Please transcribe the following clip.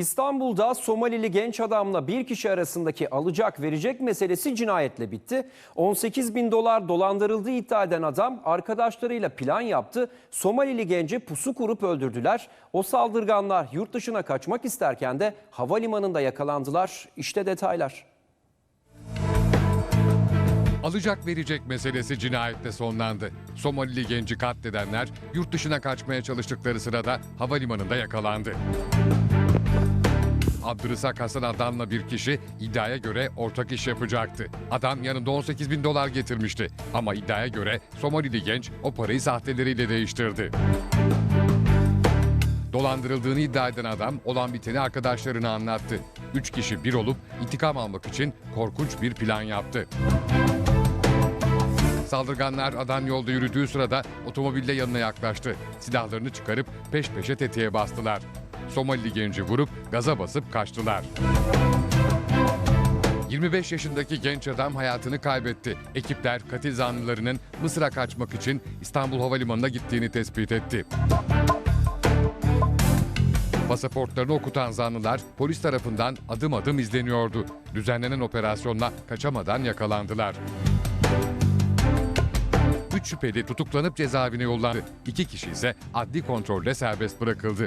İstanbul'da Somalili genç adamla bir kişi arasındaki alacak verecek meselesi cinayetle bitti. 18 bin dolar dolandırıldığı iddia eden adam arkadaşlarıyla plan yaptı. Somalili gence pusu kurup öldürdüler. O saldırganlar yurt dışına kaçmak isterken de havalimanında yakalandılar. İşte detaylar. Alacak verecek meselesi cinayetle sonlandı. Somalili genci katledenler yurt dışına kaçmaya çalıştıkları sırada havalimanında yakalandı. Abdurızak Hasan adamla bir kişi iddiaya göre ortak iş yapacaktı. Adam yanında 18 bin dolar getirmişti. Ama iddiaya göre Somalili genç o parayı sahteleriyle değiştirdi. Dolandırıldığını iddia eden adam olan biteni arkadaşlarına anlattı. Üç kişi bir olup intikam almak için korkunç bir plan yaptı. Saldırganlar adam yolda yürüdüğü sırada otomobilde yanına yaklaştı. Silahlarını çıkarıp peş peşe tetiğe bastılar. Somalili genci vurup gaza basıp kaçtılar. 25 yaşındaki genç adam hayatını kaybetti. Ekipler katil zanlılarının Mısır'a kaçmak için İstanbul Havalimanı'na gittiğini tespit etti. Pasaportlarını okutan zanlılar polis tarafından adım adım izleniyordu. Düzenlenen operasyonla kaçamadan yakalandılar. Üç şüpheli tutuklanıp cezaevine yollandı. İki kişi ise adli kontrolle serbest bırakıldı.